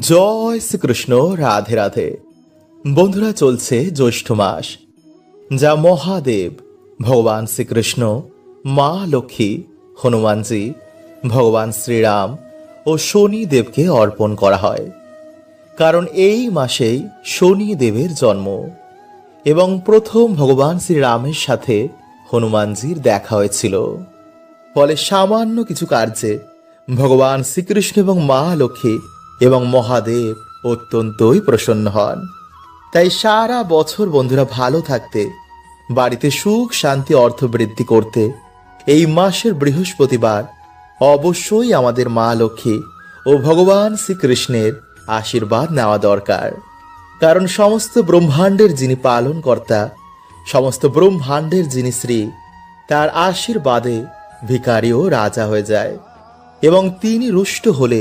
জয় শ্রীকৃষ্ণ, রাধে রাধে। বন্ধুরা, চলছে জ্যৈষ্ঠ মাস। যা মহাদেব, ভগবান শ্রীকৃষ্ণ, মা লক্ষ্মী, হনুমানজি, ভগবান শ্রীরাম ও শনি দেবকে অর্পণ করা হয়। কারণ এই মাসেই শনি দেবের জন্ম এবং প্রথম ভগবান শ্রীরামের সাথে হনুমানজির দেখা হয়েছিল। ফলে সামান্য কিছু কার্যে ভগবান শ্রীকৃষ্ণ এবং মা লক্ষ্মী এবং মহাদেব অত্যন্তই প্রসন্ন হন। তাই সারা বছর বন্ধুরা ভালো থাকতে, বাড়িতে সুখ, শান্তি, অর্থ বৃদ্ধি করতে এই মাসের বৃহস্পতিবার অবশ্যই আমাদের মা লক্ষ্মী ও ভগবান শ্রীকৃষ্ণের আশীর্বাদ নেওয়া দরকার। কারণ সমস্ত ব্রহ্মাণ্ডের যিনি পালন কর্তা সমস্ত ব্রহ্মাণ্ডের যিনি শ্রী, তার আশীর্বাদে ভিকারিও রাজা হয়ে যায় এবং তিনি রুষ্ট হলে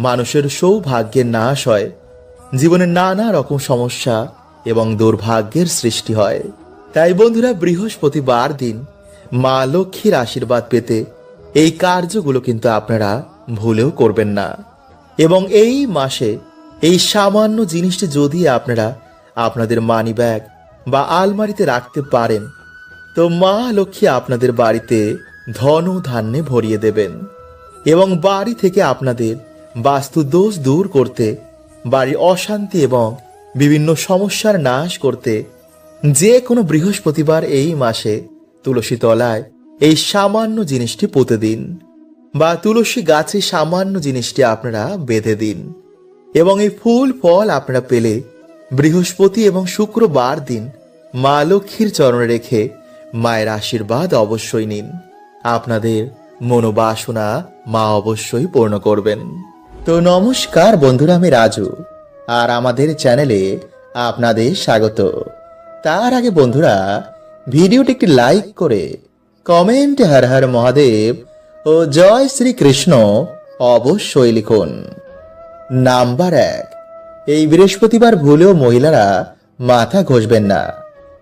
মানুষের সৌভাগ্যের নাশ হয়। জীবনে নানা রকম সমস্যা এবং দুর্ভাগ্যের সৃষ্টি হয়। তাই বন্ধুরা, বৃহস্পতিবার দিন মা লক্ষ্মীর আশীর্বাদ পেতে এই কার্যগুলো কিন্তু আপনারা ভুলেও করবেন না। এবং এই মাসে এই সামান্য জিনিসটি যদি আপনারা আপনাদের মানি ব্যাগ বা আলমারিতে রাখতে পারেন, তো মা লক্ষ্মী আপনাদের বাড়িতে ধন ধান্যে ভরিয়ে দেবেন। এবং বাড়ি থেকে আপনাদের বাস্তু দোষ দূর করতে, বাড়ির অশান্তি এবং বিভিন্ন সমস্যার নাশ করতে, যে কোনো বৃহস্পতিবার এই মাসে তুলসী তলায় এই সামান্য জিনিসটি পুঁতে দিন বা তুলসী গাছে সামান্য জিনিসটি আপনারা বেঁধে দিন এবং এই ফুল, ফল আপনারা পেলে বৃহস্পতি এবং শুক্রবার দিন মা লক্ষ্মীর চরণে রেখে মায়ের আশীর্বাদ অবশ্যই নিন। আপনাদের মনোবাসনা মা অবশ্যই পূর্ণ করবেন। তো নমস্কার বন্ধুরা, আমি রাজু। আর আমাদের চ্যানেলে আপনাদের স্বাগত। তার আগে বন্ধুরা, ভিডিওটি একটি লাইক করে কমেন্ট হর হর মহাদেব ও জয় শ্রীকৃষ্ণ অবশ্যই লিখুন। নাম্বার এক, এই বৃহস্পতিবার ভুলেও মহিলারা মাথা ঘষবেন না।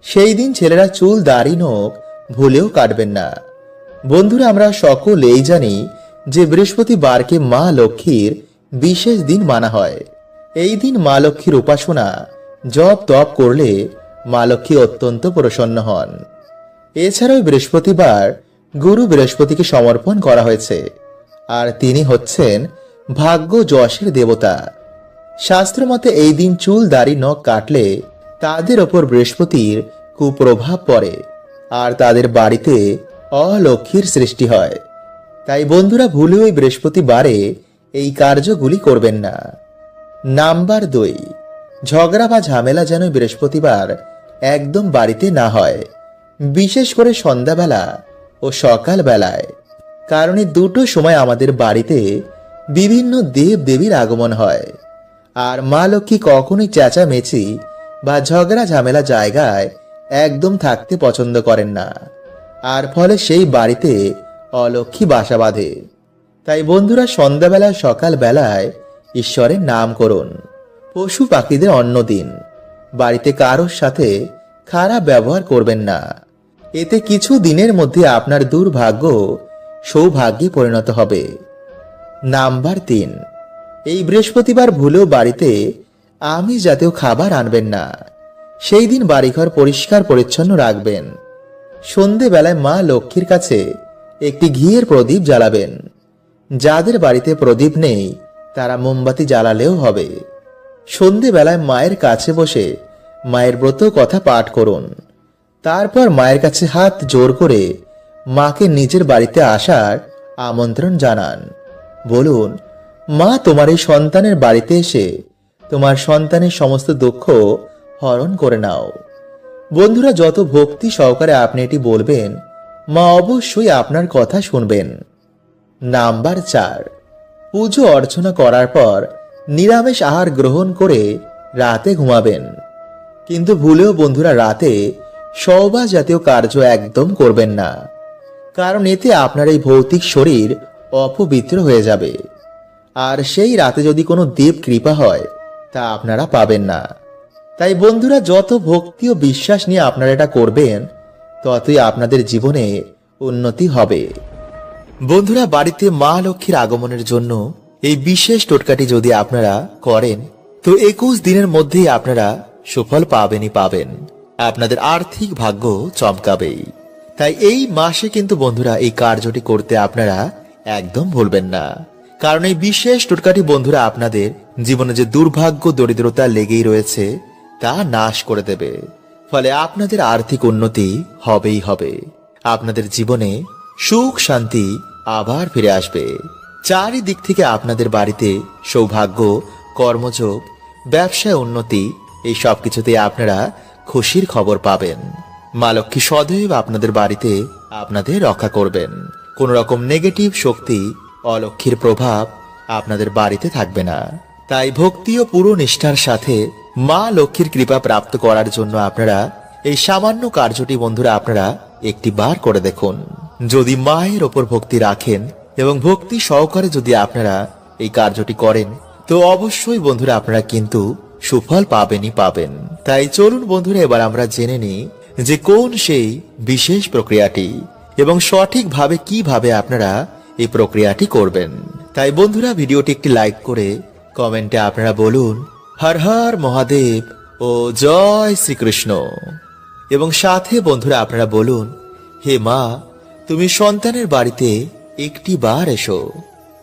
সেই দিন ছেলেরা চুল দাড়ি নোখ ভুলেও কাটবেন না। বন্ধুরা, আমরা সকলেই জানি যে বৃহস্পতিবারকে মা লক্ষ্মীর বিশেষ দিন মানা হয়। এই দিন মা লক্ষ্মীর উপাসনা, জপ তপ করলে মা লক্ষ্মী অত্যন্ত প্রসন্ন হন। এছাড়াও বৃহস্পতিবার গুরু বৃহস্পতিকে সমর্পণ করা হয়েছে। আর তিনি হচ্ছেন ভাগ্য যশের দেবতা। শাস্ত্র মতে এই দিন চুল, দাড়ি, নখ কাটলে তাদের ওপর বৃহস্পতির কুপ্রভাব পড়ে আর তাদের বাড়িতে অলক্ষ্মীর সৃষ্টি হয়। তাই বন্ধুরা, ভুলেও এই বৃহস্পতিবারে এই কার্যগুলি করবেন না। নাম্বার দুই, ঝগড়া বা ঝামেলা যেন বৃহস্পতিবার একদম বাড়িতে না হয়, বিশেষ করে সন্ধ্যাবেলা ও সকাল বেলায় কারণ এই দুটো সময় আমাদের বাড়িতে বিভিন্ন দেব দেবীর আগমন হয়। আর মা লক্ষ্মী কখনোই চেঁচামেচি বা ঝগড়া ঝামেলা জায়গায় একদম থাকতে পছন্দ করেন না। আর ফলে সেই বাড়িতে অলক্ষ্মী বাসা বাঁধে। তাই বন্ধুরা সন্ধ্যাবেলা সকাল বেলায় ঈশ্বরের নাম করুন। পশু পাখিদের অন্ন দিন। বাড়িতে কারোর সাথে খারাপ ব্যবহার করবেন না। এতে কিছু দিনের মধ্যে আপনার দুর্ভাগ্য সৌভাগ্যে পরিণত হবে। নাম্বার তিন। এই বৃহস্পতিবার ভুলেও বাড়িতে আমি জাতীয় খাবার আনবেন না। সেই দিন বাড়িঘর পরিষ্কার পরিচ্ছন্ন রাখবেন। সন্ধেবেলায় মা লক্ষ্মীর কাছে একটি ঘিয়ের প্রদীপ জ্বালাবেন। যাদের বাড়িতে প্রদীপ নেই, তারা মোমবাতি জ্বালালেও হবে। সন্ধেবেলায় মায়ের কাছে বসে মায়ের ব্রত কথা পাঠ করুন। তারপর মায়ের কাছে হাত জোর করে মাকে নিজের বাড়িতে আসার আমন্ত্রণ জানান। বলুন, মা তোমার এই সন্তানের বাড়িতে এসে তোমার সন্তানের সমস্ত দুঃখ হরণ করে নাও। বন্ধুরা, যত ভক্তি সহকারে আপনি এটি বলবেন, মা অবশ্যই আপনার কথা শুনবেন। নাম্বার চার। পুজো অর্চনা করার পর নিরামিষ আহার গ্রহণ করে রাতে ঘুমাবেন। কিন্তু ভুলেও বন্ধুরা, রাতে সবা জাতীয় কার্য একদম করবেন না। কারণ এতে আপনার এই ভৌতিক শরীর অপবিত্র হয়ে যাবে। আর সেই রাতে যদি কোনো দেব কৃপা হয়, তা আপনারা পাবেন না। তাই বন্ধুরা, যত ভক্তি ও বিশ্বাস নিয়ে আপনারা এটা করবেন, ততই আপনাদের জীবনে উন্নতি হবে। বন্ধুরা, বাড়িতে মা লক্ষ্মীর আগমনের জন্য এই বিশেষ টোটকাটি যদি আপনারা করেন, তো একুশ দিনের মধ্যেই আপনারা সুফল পাবেনই পাবেন। আপনাদের আর্থিক ভাগ্য চমকাবেই। তাই এই মাসে কিন্তু বন্ধুরা, এই কার্যটি করতে আপনারা একদম ভুলবেন না। কারণ এই বিশেষ টোটকাটি বন্ধুরা আপনাদের জীবনে যে দুর্ভাগ্য, দরিদ্রতা লেগেই রয়েছে, তা নাশ করে দেবে। ফলে আপনাদের আর্থিক উন্নতি হবেই হবে। আপনাদের জীবনে সুখ, শান্তি আবার ফিরে আসবে। চারিদিক থেকে আপনাদের বাড়িতে সৌভাগ্য, কর্মযোগ, ব্যবসায় উন্নতি, এই সব কিছুতে আপনারা খুশির খবর পাবেন। মা লক্ষ্মী সদৈব আপনাদের বাড়িতে আপনাদের রক্ষা করবেন। কোন রকম নেগেটিভ শক্তি অলক্ষীর প্রভাব আপনাদের বাড়িতে থাকবে না। তাই ভক্তি ও পুরো নিষ্ঠার সাথে মা লক্ষ্মীর কৃপা প্রাপ্ত করার জন্য আপনারা এই সামান্য কার্যটি বন্ধুরা আপনারা একটি বার করে দেখুন। যদি মায়ের ওপর ভক্তি রাখেন এবং ভক্তি সহকারে যদি আপনারা এই কার্যটি করেন, তো অবশ্যই বন্ধুরা আপনারা কিন্তু সুফল পাবেনই পাবেন। তাই চলুন বন্ধুরা, এবার আমরা জেনে নিই যে কোন সেই বিশেষ প্রক্রিয়াটি এবং সঠিকভাবে কীভাবে আপনারা এই প্রক্রিয়াটি করবেন। তাই বন্ধুরা, ভিডিওটি একটি লাইক করে কমেন্টে আপনারা বলুন, হর হর মহাদেব ও জয় শ্রীকৃষ্ণ। এবং সাথে বন্ধুরা আপনারা বলুন, হে মা তুমি সন্তানের বাড়িতে একটি বার এসো।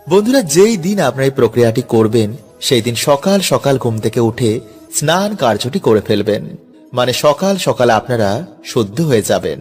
বন্ধুরা, যেই দিন আপনার এই প্রক্রিয়াটি করবেন, সেই দিন সকাল সকাল ঘুম থেকে উঠে স্নান কার্যটি করে ফেলবেন। মানে সকাল সকাল আপনারা শুদ্ধ হয়ে যাবেন।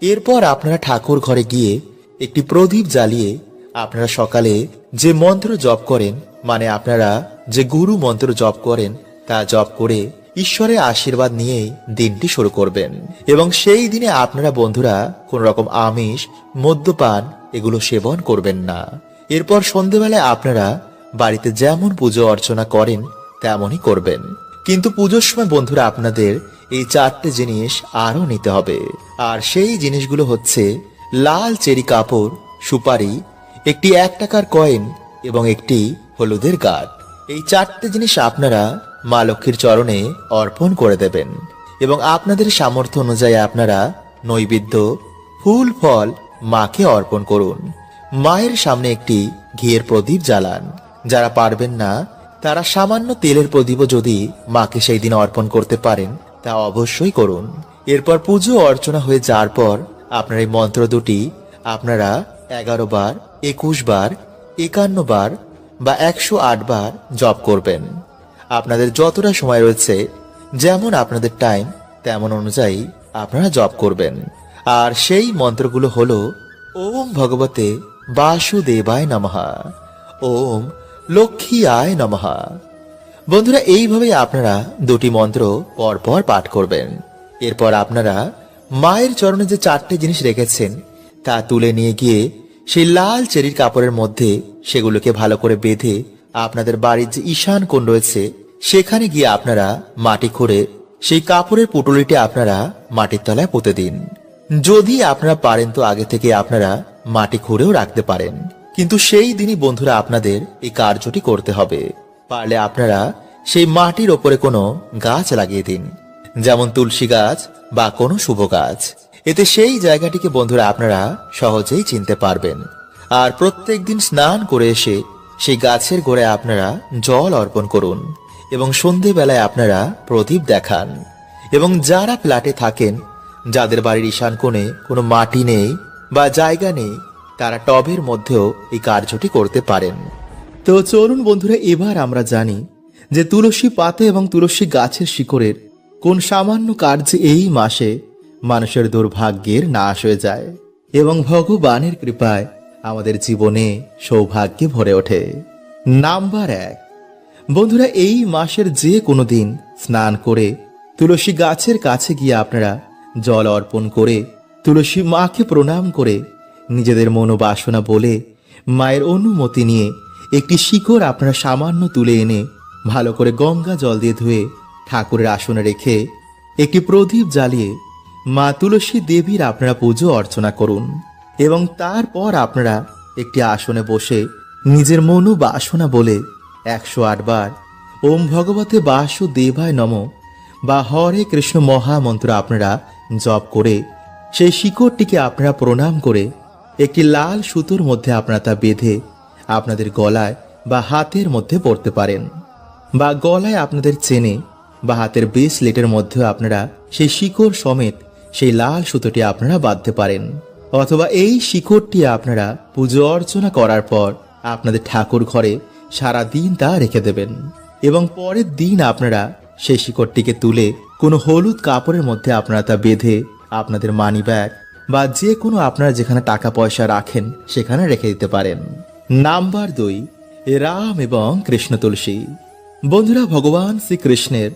এরপর আপনারা ঠাকুর ঘরে গিয়ে একটি প্রদীপ জ্বালিয়ে আপনারা সকালে যে মন্ত্র জপ করেন মানে আপনারা যে গুরু মন্ত্র জপ করেন, তা জপ করে ঈশ্বরের আশীর্বাদ নিয়েই দিনটি শুরু করবেন। এবং সেই দিনে আপনারা বন্ধুরা কোন রকম আমিষ, মদ্যপান এগুলো সেবন করবেন না। এরপর সন্ধেবেলায় আপনারা বাড়িতে যেমন পুজো অর্চনা করেন, তেমনই করবেন। কিন্তু পুজোর সময় বন্ধুরা আপনাদের এই চারটে জিনিস আরও নিতে হবে। আর সেই জিনিসগুলো হচ্ছে লাল চেরি কাপড়, সুপারি, একটি এক টাকার কয়েন এবং একটি হলুদের গাঁট। এই চারটে জিনিস আপনারা মা লক্ষ্মীর চরণে অর্পণ করে দেবেন এবং আপনাদের সামর্থ্য অনুযায়ী আপনারা নৈবেদ্য, ফুল, ফল মাকে অর্পণ করুন। মায়ের সামনে একটি ঘিয়ের প্রদীপ জ্বালান। যারা পারবেন না, তারা সামান্য তেলের প্রদীপও যদি মাকে সেই দিন অর্পণ করতে পারেন, তা অবশ্যই করুন। এরপর পুজো অর্চনা হয়ে যাওয়ার পর আপনার এই মন্ত্র দুটি আপনারা এগারো বার, একুশ বার, একান্ন বার বা একশো আট বার জপ করবেন। আপনাদের যতটা সময় রয়েছে, যেমন আপনাদের টাইম তেমন অনুযায়ী আপনারা জপ করবেন। আর সেই মন্ত্রগুলো হলো, ওম ভগবতে বাসুদেবায় নমহা ওম লক্ষ্মী আয় নমহা বন্ধুরা, এইভাবেই আপনারা দুটি মন্ত্র পরপর পাঠ করবেন। এরপর আপনারা মায়ের চরণে যে চারটে জিনিস রেখেছেন, তা তুলে নিয়ে গিয়ে সেই লাল চেরির কাপড়ের মধ্যে সেগুলোকে ভালো করে বেঁধে আপনাদের বাড়ির যে ঈশান কোণ রয়েছে, সেখানে গিয়ে আপনারা মাটি খুঁড়ে সেই কাপড়ের পুটুলিটি আপনারা মাটির তলায় পুঁতে দিন। যদি আপনারা পারেন তো আগে থেকে আপনারা মাটি খুঁড়েও রাখতে পারেন। কিন্তু সেই দিনই বন্ধুরা আপনাদের এই কার্যটি করতে হবে। পারলে আপনারা সেই মাটির ওপরে কোনো গাছ লাগিয়ে দিন, যেমন তুলসী গাছ বা কোনো শুভ গাছ। এতে সেই জায়গাটিকে বন্ধুরা আপনারা সহজেই চিনতে পারবেন। আর প্রত্যেক দিন স্নান করে এসে সেই গাছের গোড়ায় আপনারা জল অর্পণ করুন এবং সন্ধেবেলায় আপনারা প্রদীপ দেখান। এবং যারা ফ্ল্যাটে থাকেন, যাদের বাড়ির ঈশান কোণে কোনো মাটি নেই বা জায়গা নেই, তারা টবের মধ্যেও এই কার্যটি করতে পারেন। তো চলুন বন্ধুরা, এবার আমরা জানি যে তুলসী পাতে এবং তুলসী গাছের শিকড়ের কোন সামান্য কার্য এই মাসে মানুষের দুর্ভাগ্যের নাশ হয়ে যায়। এবং ভগবানের কৃপায় আমাদের জীবনে সৌভাগ্যে ভরে ওঠে। নাম্বার এক। বন্ধুরা, এই মাসের যে কোনো দিন স্নান করে তুলসী গাছের কাছে গিয়ে আপনারা জল অর্পণ করে তুলসী মাকে প্রণাম করে নিজেদের মনোবাসনা বলে মায়ের অনুমতি নিয়ে একটি শিকড় আপনারা সামান্য তুলে এনে ভালো করে গঙ্গা জল দিয়ে ধুয়ে ঠাকুরের আসনে রেখে একটি প্রদীপ জ্বালিয়ে মা তুলসী দেবীর আপনারা পুজো অর্চনা করুন। এবং তারপর আপনারা একটি আসনে বসে নিজের মনো বাসনা বলে একশো আটবার ওম ভগবতে বাসু দেবায় নম বা হরে কৃষ্ণ মহামন্ত্র আপনারা জপ করে সেই শিকড়টিকে আপনারা প্রণাম করে একটি লাল সুতোর মধ্যে আপনারা তা বেঁধে আপনাদের গলায় বা হাতের মধ্যে পড়তে পারেন বা গলায় আপনাদের চেনে বা হাতের ব্রেসলেটের মধ্যেও আপনারা সেই শিকড় সমেত সেই লাল সুতোটি আপনারা বাঁধতে পারেন। অথবা এই শিকড়টি আপনারা পুজো অর্চনা করার পর আপনাদের ঠাকুর ঘরে সারা দিন তা রেখে দেবেন। এবং পরের দিন আপনারা সেই শিকড়টিকে তুলে কোনো হলুদ কাপড়ের মধ্যে আপনারা তা বেঁধে আপনাদের মানি ব্যাগ বা যে কোনো আপনারা যেখানে টাকা পয়সা রাখেন সেখানে রেখে দিতে পারেন। নাম্বার দুই, রাম এবং কৃষ্ণ তুলসী। বন্ধুরা, ভগবান শ্রীকৃষ্ণের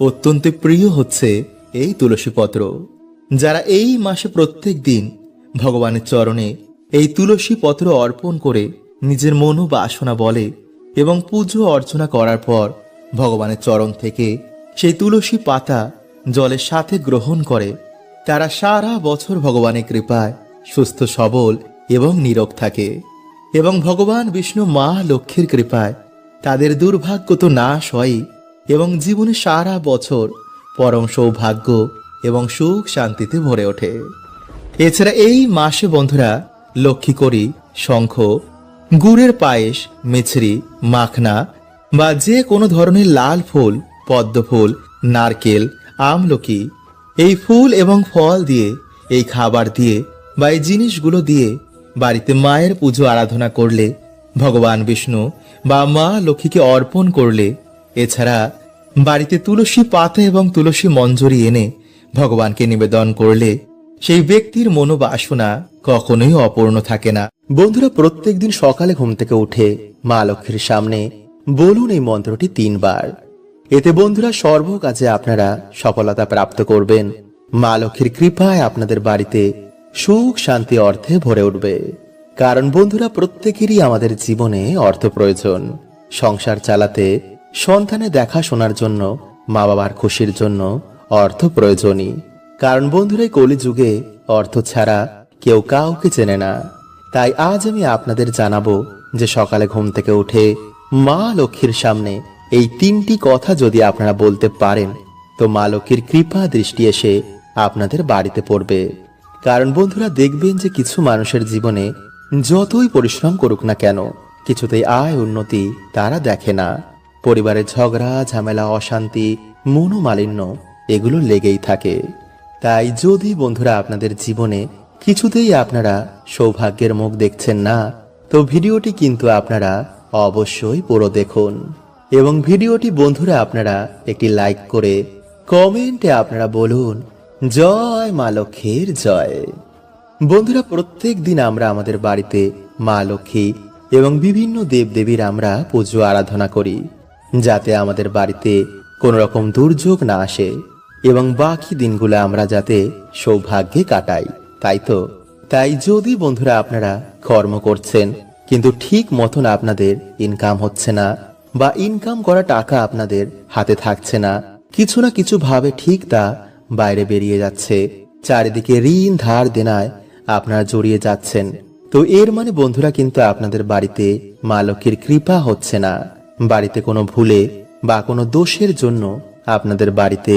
অত্যন্ত প্রিয় হচ্ছে এই তুলসী পত্র। যারা এই মাসে প্রত্যেক দিন ভগবানের চরণে এই তুলসী পত্র অর্পণ করে নিজের মনো বাসনা বলে এবং পুজো অর্চনা করার পর ভগবানের চরণ থেকে সেই তুলসী পাতা জলের সাথে গ্রহণ করে। তারা সারা বছর ভগবানের কৃপায় সুস্থ, সবল এবং নীরব থাকে এবং ভগবান বিষ্ণু মা লক্ষ্মীর কৃপায় তাদের দুর্ভাগ্য তো নাশ হয় এবং জীবনে সারা বছর পরম সৌভাগ্য এবং সুখ শান্তিতে ভরে ওঠে। এছাড়া এই মাসে বন্ধুরা লক্ষ্মী করি, শঙ্খ, গুড়ের পায়েস, মিছরি, মাখনা বা যে কোনো ধরনের লাল ফুল, পদ্ম ফুল, নারকেল, আমলকি এই ফুল এবং ফল দিয়ে, এই খাবার দিয়ে বা এই জিনিসগুলো দিয়ে বাড়িতে মায়ের পুজো আরাধনা করলে, ভগবান বিষ্ণু বা মা লক্ষ্মীকে অর্পণ করলে, এছাড়া বাড়িতে তুলসী পাতা এবং তুলসী মঞ্জরি এনে ভগবানকে নিবেদন করলে সেই ব্যক্তির মনোবাসনা কখনোই অপূর্ণ থাকে না। বন্ধুরা, প্রত্যেকদিন সকালে ঘুম থেকে উঠে মা লক্ষ্মীর সামনে বলুন এই মন্ত্রটি তিনবার। এতে বন্ধুরা সর্ব কাজে আপনারা সফলতা প্রাপ্ত করবেন। মা লক্ষ্মীর কৃপায় আপনাদের বাড়িতে সুখ, শান্তি, অর্থে ভরে উঠবে। কারণ বন্ধুরা, প্রত্যেকেরই আমাদের জীবনে অর্থ প্রয়োজন। সংসার চালাতে, সন্তানে দেখাশোনার জন্য মা বাবার খুশির জন্য অর্থ প্রয়োজনই। কারণ বন্ধুরা, এই কলিযুগে অর্থ ছাড়া কেউ কাউকে চেনে না। তাই আজ আমি আপনাদের জানাব যে সকালে ঘুম থেকে উঠে মা লক্ষ্মীর সামনে এই তিনটি কথা যদি আপনারা বলতে পারেন, তো মা লক্ষ্মীর কৃপা দৃষ্টি এসে আপনাদের বাড়িতে পড়বে। কারণ বন্ধুরা, দেখবেন যে কিছু মানুষের জীবনে যতই পরিশ্রম করুক না কেন, কিছুতেই আয় উন্নতি তারা দেখে না। পরিবারের ঝগড়া, ঝামেলা, অশান্তি, মনোমালিন্য এগুলো লেগেই থাকে। তাই যদি বন্ধুরা আপনাদের জীবনে কিছুতেই আপনারা সৌভাগ্যের মুখ দেখছেন না, তো ভিডিওটি কিন্তু আপনারা অবশ্যই পুরো দেখুন। এবং ভিডিওটি বন্ধুরা আপনারা একটি লাইক করে কমেন্টে আপনারা বলুন, জয় মা লক্ষ্মীর জয়। বন্ধুরা, প্রত্যেক দিন আমরা আমাদের বাড়িতে মা লক্ষ্মী এবং বিভিন্ন দেবদেবীর আমরা পুজো আরাধনা করি, যাতে আমাদের বাড়িতে কোনো রকম দুর্যোগ না আসে। এবং বাকি দিনগুলো আমরা যাতে সৌভাগ্যে কাটাই, তাই তো? তাই যদি বন্ধুরা আপনারা কর্ম করছেন, কিন্তু ঠিক মতন আপনাদের ইনকাম হচ্ছে না বা ইনকাম করা টাকা আপনাদের হাতে থাকছে না, কিছু না কিছু ভাবে ঠিক তা বাইরে বেরিয়ে যাচ্ছে। চারিদিকে ঋণ ধার দেনায় আপনারা জড়িয়ে যাচ্ছেন। তো এর মানে বন্ধুরা কিন্তু আপনাদের বাড়িতে মা লক্ষ্মীর কৃপা হচ্ছে না। বাড়িতে কোনো ভুলে বা কোনো দোষের জন্য আপনাদের বাড়িতে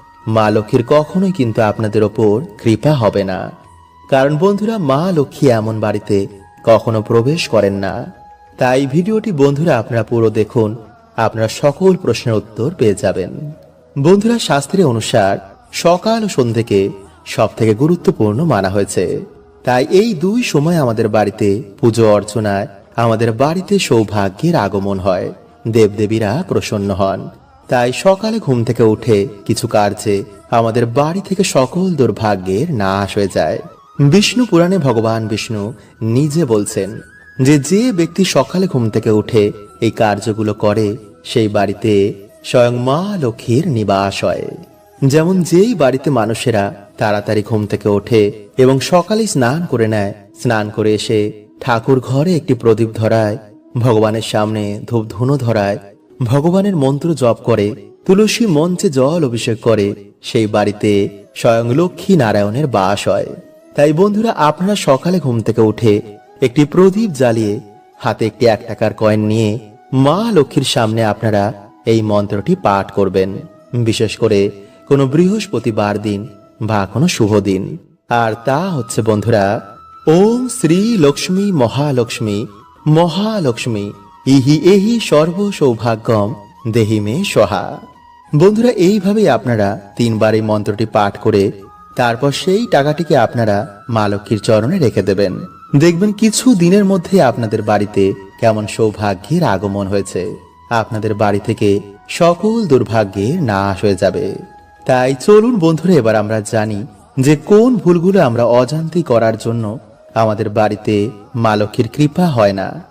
মা লক্ষ্মীর কখনোই কিন্তু আপনাদের ওপর কৃপা হবে না। কারণ বন্ধুরা, মা লক্ষ্মী এমন বাড়িতে কখনো প্রবেশ করেন না। তাই ভিডিওটি বন্ধুরা আপনারা পুরো দেখুন, আপনারা সকল প্রশ্নের উত্তর পেয়ে যাবেন। বন্ধুরা, শাস্ত্রের অনুসার সকাল ও সন্ধ্যেকে সব থেকে গুরুত্বপূর্ণ মানা হয়েছে। তাই এই দুই সময় আমাদের বাড়িতে পুজো অর্চনায় আমাদের বাড়িতে সৌভাগ্যের আগমন হয়। দেবদেবীরা প্রসন্ন হন। তাই সকালে ঘুম থেকে উঠে কিছু কার্যে আমাদের বাড়ি থেকে সকল দুর্ভাগ্যের নাশ হয়ে যায়। বিষ্ণু পুরাণে ভগবান বিষ্ণু নিজে বলছেন যে যে ব্যক্তি সকালে ঘুম থেকে উঠে এই কার্যগুলো করে, সেই বাড়িতে স্বয়ং মা লক্ষ্মীর নিবাস হয়। যেমন যেই বাড়িতে মানুষেরা তাড়াতাড়ি ঘুম থেকে ওঠে এবং সকালে স্নান করে নেয়, স্নান করে এসে ঠাকুর ঘরে একটি প্রদীপ ধরায়, ভগবানের সামনে ধূপ ধুনো ধরায় ভগবানের মন্ত্র জপ করে, তুলসী মঞ্চে জল অভিষেক করে, সেই বাড়িতে স্বয়ং লক্ষ্মী নারায়ণের বাস হয়। তাই বন্ধুরা, আপনারা সকালে ঘুম থেকে উঠে একটি প্রদীপ জ্বালিয়ে হাতে একটি এক টাকার কয়েন নিয়ে মা লক্ষ্মীর সামনে আপনারা এই মন্ত্রটি পাঠ করবেন। বিশেষ করে কোনো বৃহস্পতিবার দিন বা কোনো শুভ দিন। আর তা হচ্ছে বন্ধুরা, ওম শ্রী লক্ষ্মী মহালক্ষ্মী মহালক্ষ্মী ইহি এহি সর্ব সৌভাগ্যম দেহি মে সহা। বন্ধুরা, এইভাবেই আপনারা তিনবার এই মন্ত্রটি পাঠ করে তারপর সেই টাকাটিকে আপনারা মা লক্ষ্মীর চরণে রেখে দেবেন। দেখবেন কিছু দিনের মধ্যে আপনাদের বাড়িতে কেমন সৌভাগ্যের আগমন হয়েছে। আপনাদের বাড়ি থেকে সকল দুর্ভাগ্যের নাশ হয়ে যাবে। তাই চলুন বন্ধুরা, এবার আমরা জানি যে কোন ভুলগুলো আমরা অজান্তি করার জন্য আমাদের বাড়িতে মা লক্ষ্মীর কৃপা হয় না।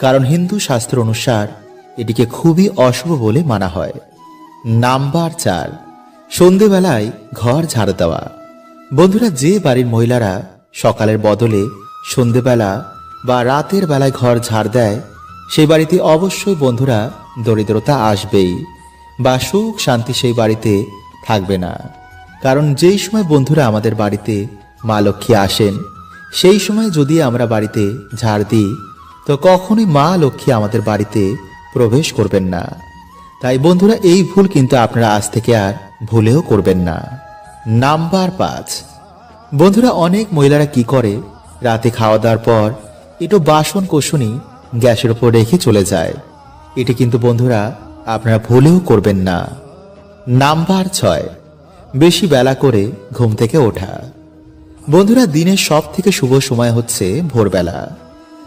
কারণ হিন্দু শাস্ত্র অনুসার এটিকে খুবই অশুভ বলে মানা হয়। নাম্বার চার, সন্ধেবেলায় ঘর ঝাড়ু দেওয়া। বন্ধুরা, যে বাড়ির মহিলারা সকালের বদলে সন্ধেবেলা বা রাতের বেলায় ঘর ঝাড় দেয়, সেই বাড়িতে অবশ্যই বন্ধুরা দরিদ্রতা আসবেই বা সুখ শান্তি সেই বাড়িতে থাকবে না। কারণ যেই সময় বন্ধুরা আমাদের বাড়িতে মা লক্ষ্মী আসেন, সেই সময় যদি আমরা বাড়িতে ঝাড় দিই তো কখনোই মা লক্ষ্মী আমাদের বাড়িতে প্রবেশ করবেন না। তাই বন্ধুরা, এই ভুল কিন্তু আপনারা আজ থেকে আর ভুলেও করবেন না। নাম্বার পাঁচ। বন্ধুরা, অনেক মহিলারা কি করে? রাতে খাওয়া দাওয়ার পর একটু বাসন কোষণই গ্যাসের ওপর রেখে চলে যায়। এটি কিন্তু বন্ধুরা আপনারা ভুলেও করবেন না। নাম্বার ছয়। বেশি বেলা করে ঘুম থেকে ওঠা। বন্ধুরা, দিনের সব থেকে শুভ সময় হচ্ছে ভোরবেলা।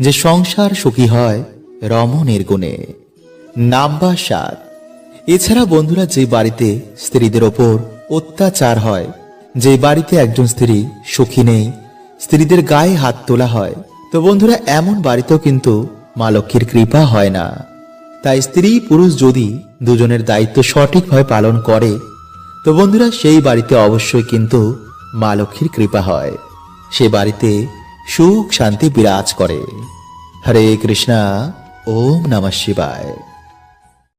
যে সংসার সুখী হয় রম নির্গুণে নাম্বার সাত। এছাড়া বন্ধুরা যে বাড়িতে স্ত্রীদের ওপর অত্যাচার হয়, যে বাড়িতে একজন স্ত্রী সুখী নেই, স্ত্রীদের গায়ে হাত তোলা হয়, তো বন্ধুরা এমন বাড়িতেও কিন্তু মা লক্ষ্মীর কৃপা হয় না। তাই স্ত্রী পুরুষ যদি দুজনের দায়িত্ব সঠিকভাবে পালন করে, তো বন্ধুরা সেই বাড়িতে অবশ্যই কিন্তু মা লক্ষ্মীর কৃপা হয়। সে বাড়িতে সুখ শান্তি বিরাজ করে। হরে কৃষ্ণা ওম নমঃ শিবায়।